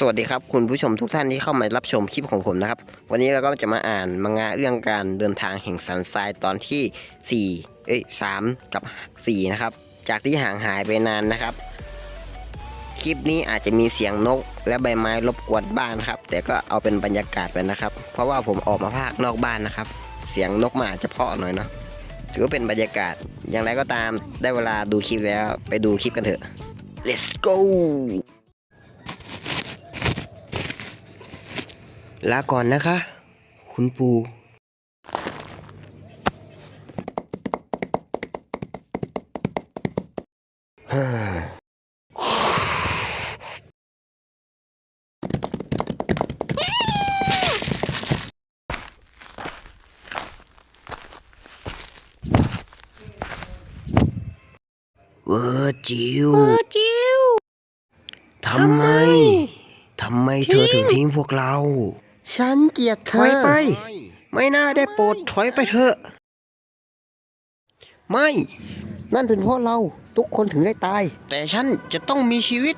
สวัสดีครับคุณผู้ชมทุกท่านที่เข้ามารับชมคลิปของผมนะครับ วันนี้เราก็จะมาอ่านมังงะเรื่องการเดินทางแห่งสันทรายตอนที่ 4 เอ้ย3กับ 4 นะครับ จากที่ห่างหายไปนานนะครับ คลิปนี้อาจจะมีเสียงนกและใบไม้รบกวนบ้านครับ แต่ก็เอาเป็นบรรยากาศไปนะครับ เพราะว่าผมออกมาภาคนอกบ้านนะครับ เสียงนกมันอาจจะเพาะหน่อยเนาะถือว่าเป็นบรรยากาศอย่างไรก็ตามได้เวลาดูคลิปแล้วไปดูคลิปกันเถอะ let's go ลาก่อนนะคะ คุณปูฮ่าเวอร์จิวจิวทำไม ทำไมเธอถึงทิ้งพวกเรา ฉันเกลียดเธถอยอไป ไม่น่าได้โปรดถอยไปเถอะ ไม่ นั่นเป็นเพราะเราทุกคนถึงได้ตาย แต่ฉันจะต้องมีชีวิต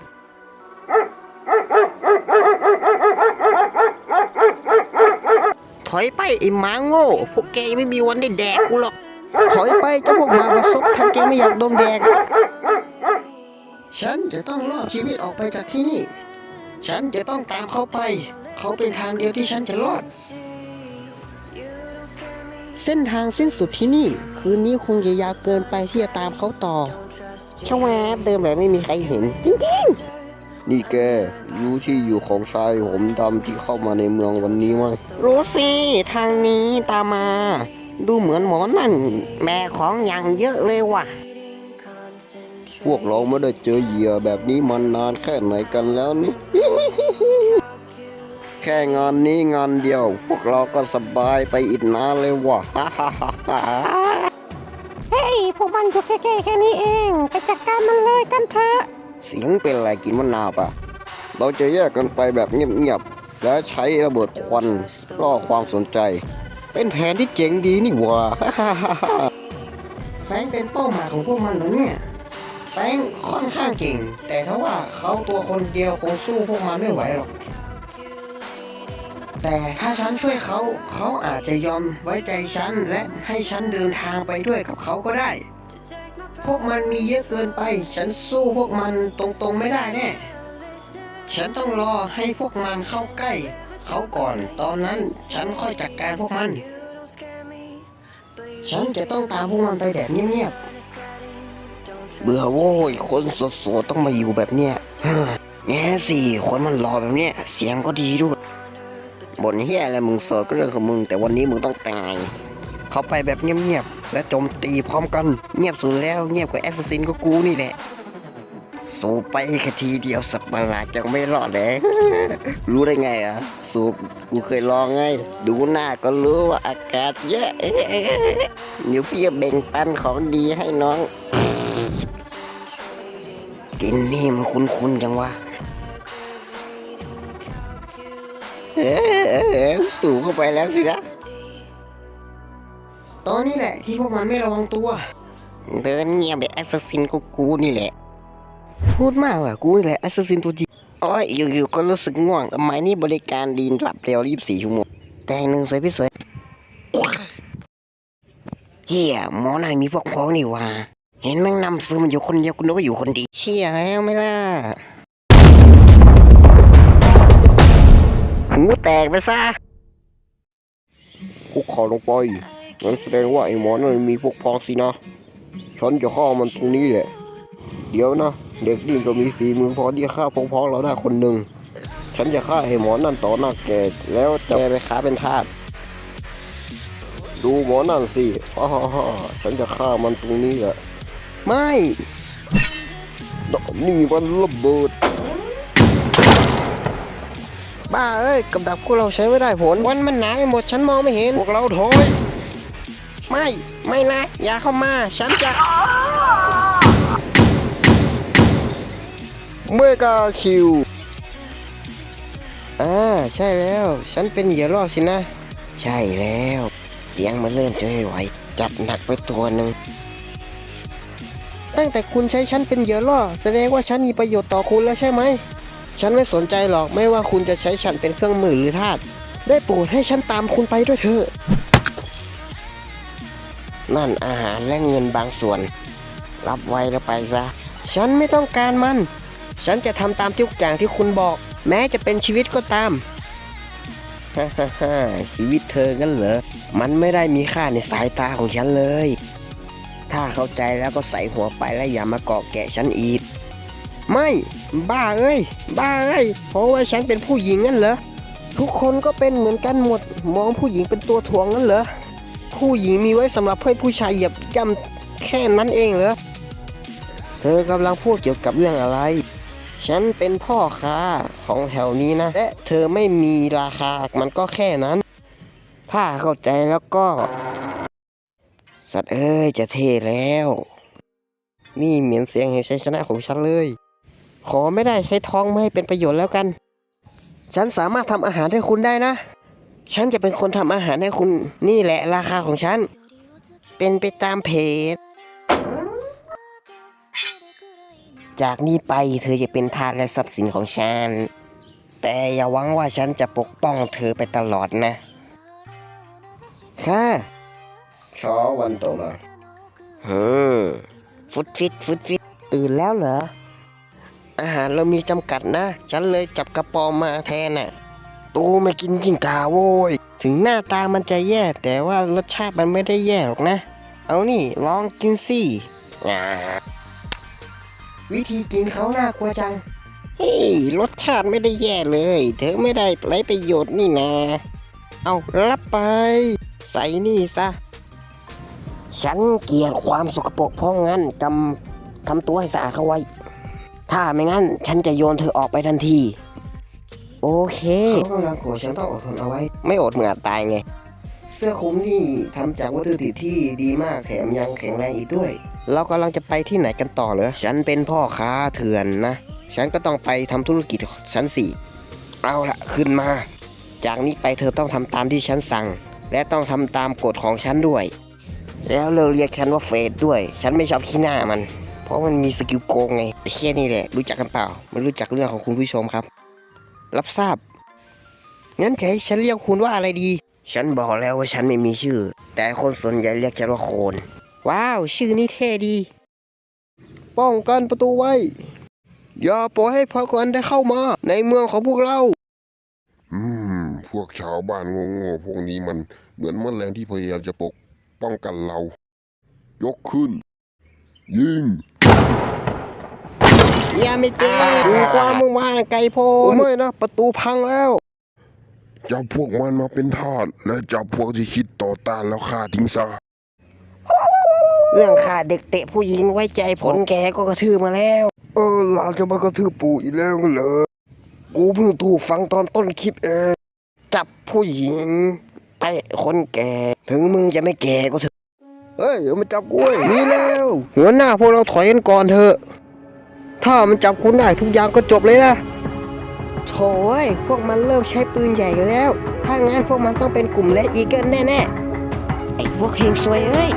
ถอยไปไอ้หมาโง่ พวกแกยังไม่มีวันได้แดกกูหรอก ถอยไปเจ้าพวกหมาบักซบทางแกไม่อยากโดนแดกฉันจะต้องรอดชีวิตออกไปจากที่นี่ ฉันจะต้องตามเขาไป เขาเป็นทางเดียวที่ฉันจะรอด เส้นทางสิ้นสุดที่นี่ คืนนี้คงจะยาวเกินไปที่จะตามเขาต่อช่างแวบเดิมแบบไม่มีใครเห็น จริงนี่แกรู้ที่อยู่ของชายผมดำที่เข้ามาในเมืองวันนี้ไหมๆรู้สิทางนี้ตามมา ดูเหมือนหมอนั่นแบกของอย่างเยอะเลยว่ะพวกเราไม่ได้เจอเหยื่อแบบนี้มานานแค่ไหนกันแล้วนี่แค่งานนี้งานเดียว พวกเราก็สบายไปอีกนานเลยว่ะเฮ้ยพวกมันอยู่ใกล้ๆแค่นี้เองไปจัดการมันเลยกันเถอะเสียงเป็นอะไรกินมะนาวปะเราจะแยกกันไปแบบเงียบๆและใช้ระเบิดควันล่อความสนใจ เป็นแผนที่เจ๋งดีนี่หว่าแฟรงค์เป็นเป้าหมายของพวกมันเหรอเนี่ยแฟรงค์ค่อนข้างเก่ง แต่ถ้าว่าเขาตัวคนเดียวคงสู้พวกมันไม่ไหวหรอก แต่ถ้าฉันช่วยเขา เขาอาจจะยอมไว้ใจฉันและให้ฉันเดินทางไปด้วยกับเขาก็ได้ พวกมันมีเยอะเกินไป ฉันสู้พวกมันตรงๆไม่ได้แน่ ฉันต้องรอให้พวกมันเข้าใกล้ เขาก่อน ตอนนั้นฉันค่อยจัดการพวกมัน ฉันจะต้องตามพวกมันไปแบบเงียบๆ เบื่อโว้ย คนสดๆต้องมาอยู่แบบเนี้ยแง่สิ คนมันหล่อแบบเนี้ย เสียงก็ดีด้วย บ่นเฮียอะไรมึงโสดก็เรื่องของมึง แต่วันนี้มึงต้องตาย เขาไปแบบเงียบๆและโจมตีพร้อมกันเงียบสุดแล้วเงียบกว่าแอสซัสซินก็กูนี่แหละสูบไปแค่ทีเดียวสับประหลาดยังไม่รอดเลยรู้ได้ไงอะ สูบกูเคยลองไง ดูหน้าก็รู้ว่าอากาศเยอะเดี๋ยวพี่จะแบ่งปันของดีให้น้อง กินนี่มันคุ้นๆจังวะ เออเออเออสูบเข้าไปแล้วสินะตอนนี้แหละที่พวกมันไม่ระวังตัว เดินเงียบแบบแอสซัสซินกูกูนี่แหละ พูดมากว่ะกูนี่แหละแอสซัสซินตัวจริงอ้ยอยู่ๆก็รู้สึกง่วงทำไมนี่บริการดีนหลับเร็ว24ชั่วโมง แต่งหนึ่งสวยพี่สวยเฮียหมอนายมีพวกพ้องนี่ว่า เห็นแม่งนำซื้อมันอยู่คนเดียวกูนึกว่าอยู่คนดีเชี่ยแล้วไม่ล่ะ หูแตกไปซะคุกเข่าลงไปงั้นแสดงว่าไอ้หมอนั่นมีพวกพ้องสินะ ฉันจะฆ่ามันตรงนี้แหละ เดี๋ยวนะ เด็กนี่ก็มีฝีมือพอที่จะฆ่าพวกพ้องเราได้คนหนึ่ง ฉันจะฆ่าไอ้หมอนั่นต่อหน้าแกแล้วจะแกไปค้าเป็นทาส ดูหมอนั่นสิฮ่าฮ่าฮ่าฉันจะฆ่ามันตรงนี้แหละ ไม่ นี่มันระเบิด บ้าเอ้ยกับดักพวกเราใช้ไม่ได้ผลวันมันหนาไปหมดฉันมองไม่เห็น พวกเราถอยไม่ไม่นะ อย่าเข้ามา ฉันจะเมกาคิวอ่าใช่แล้ว ฉันเป็นเหยื่อล่อสินะ ใช่แล้ว เสียงมันเริ่มจะไม่ไหว จัดหนักไปตัวหนึ่งตั้งแต่คุณใช้ฉันเป็นเหยื่อล่อ แสดงว่าฉันมีประโยชน์ต่อคุณแล้วใช่ไหม ฉันไม่สนใจหรอกไม่ว่าคุณจะใช้ฉันเป็นเครื่องมือหรือทาสได้โปรดให้ฉันตามคุณไปด้วยเถอะ นั่นอาหารและเงินบางส่วน รับไว้แล้วไปซะ ฉันไม่ต้องการมัน ฉันจะทำตามทุกอย่างที่คุณบอก แม้จะเป็นชีวิตก็ตามฮ่าฮ่าฮ่าชีวิตเธอกันเหรอ มันไม่ได้มีค่าในสายตาของฉันเลย ถ้าเข้าใจแล้วก็ใส่หัวไปแล้วอย่ามาเกาะแกะฉันอีก ไม่ บ้าเอ้ย บ้าเอ้ย เพราะว่าฉันเป็นผู้หญิงงั้นเหรอ ทุกคนก็เป็นเหมือนกันหมด มองผู้หญิงเป็นตัวถ่วงงั้นเหรอ ผู้หญิงมีไว้สำหรับให้ผู้ชายเหยียบย่ำแค่นั้นเองเหรอ เธอกำลังพูดเกี่ยวกับเรื่องอะไร ฉันเป็นพ่อค้าของแถวนี้นะ และเธอไม่มีราคา มันก็แค่นั้น ถ้าเข้าใจแล้วก็ สัตว์เอ้ยจะเทแล้ว นี่เหมือนเสียงแห่งชัยชนะของฉันเลย ขอไม่ได้ใช้ท้องไม่ให้เป็นประโยชน์แล้วกัน ฉันสามารถทำอาหารให้คุณได้นะ ฉันจะเป็นคนทำอาหารให้คุณนี่แหละราคาของฉัน เป็นไปตามเพจ จากนี้ไปเธอจะเป็นทาสและทรัพย์สินของฉัน แต่อย่าหวังว่าฉันจะปกป้องเธอไปตลอดนะค่ะเช้าวันต่อมาฮึมฟุตฟิตฟุตฟิตตื่นแล้วเหรอ อาหารเรามีจำกัดนะ ฉันเลยจับกระปอมมาแทนน่ะ ตูไม่กินจิงกาโว้ย ถึงหน้าตามันจะแย่แต่ว่ารสชาติมันไม่ได้แย่หรอกนะ เอานี่ลองกินสิวิธีกินเขาน่ากลัวจัง เฮ้ยรสชาติไม่ได้แย่เลย เธอไม่ได้ไรประโยชน์นี่นะเอารับไป ใส่นี่ซะ ฉันเกลียดความสกปรกเพราะงั้นจำทำตัวให้สะอาดเข้าไว้ ถ้าไม่งั้นฉันจะโยนเธอออกไปทันที โอเค เขากำลังโกรธฉันต้องอดทนเอาไว้ ไม่อดเหมือตายไง เสื้อคลุมนี่ทำจากวัตถุดิบที่ดีมากแถมยังแข็งแรงอีกด้วย เรากำลังจะไปที่ไหนกันต่อเหรอ ฉันเป็นพ่อค้าเถื่อนนะ ฉันก็ต้องไปทำธุรกิจของฉันสิเอาละขึ้นมา จากนี้ไปเธอต้องทำตามที่ฉันสั่ง และต้องทำตามกฎของฉันด้วย แล้วเราเรียกฉันว่าเฟดด้วย ฉันไม่ชอบขี้หน้ามัน เพราะมันมีสกิลโกงไงไอ้เชี่ยนี่แหละ รู้จักกันเปล่าไม่รู้จักเรื่องของคุณผู้ชมครับ รับทราบ งั้นจะให้ฉันเรียกคุณว่าอะไรดี ฉันบอกแล้วว่าฉันไม่มีชื่อ แต่คนส่วนใหญ่เรียกฉันว่าโคน ว้าว ชื่อนี่เท่ดี ป้องกันประตูไว้ อย่าปล่อยให้พรรคกันได้เข้ามา ในเมืองของพวกเรา อืม พวกชาวบ้านโง่ๆพวกนี้มันเหมือนแมลงที่พยายามจะปกป้องกันเรา ยกขึ้น ยิง อย่าไม่เจดูความมุ่งมั่นไกลโพ้โอ้นไม่นะประตูพังแล้วจับพวกมันมาเป็นทาสและจับพวกที่คิดต่อต้านแล้วฆ่าทิ้งซะเรื่องขาเด็กเตะผู้หญิงไว้ใจผลแกก็กระทืบมาแล้ว เออหลานจะมากระทืบปู่อีกแล้วเหรอกูเพิ่งถูกฟังตอนต้นคลิปเองจับผู้หญิงเตะคนแก่ ถึงมึงจะไม่แก่ก็เถอะเฮ้ยเอามาจับกุ้ยนี่แล้ว หัวหน้าพวกเราถอยกันก่อนเถอะ ถ้ามันจับคุณได้ทุกอย่างก็จบเลยนะโถ่ยพวกมันเริ่มใช้ปืนใหญ่กันแล้ว ถ้างั้นพวกมันต้องเป็นกลุ่มและอีเกิลแน่ๆไอ้พวกเฮงซวยเอ้ย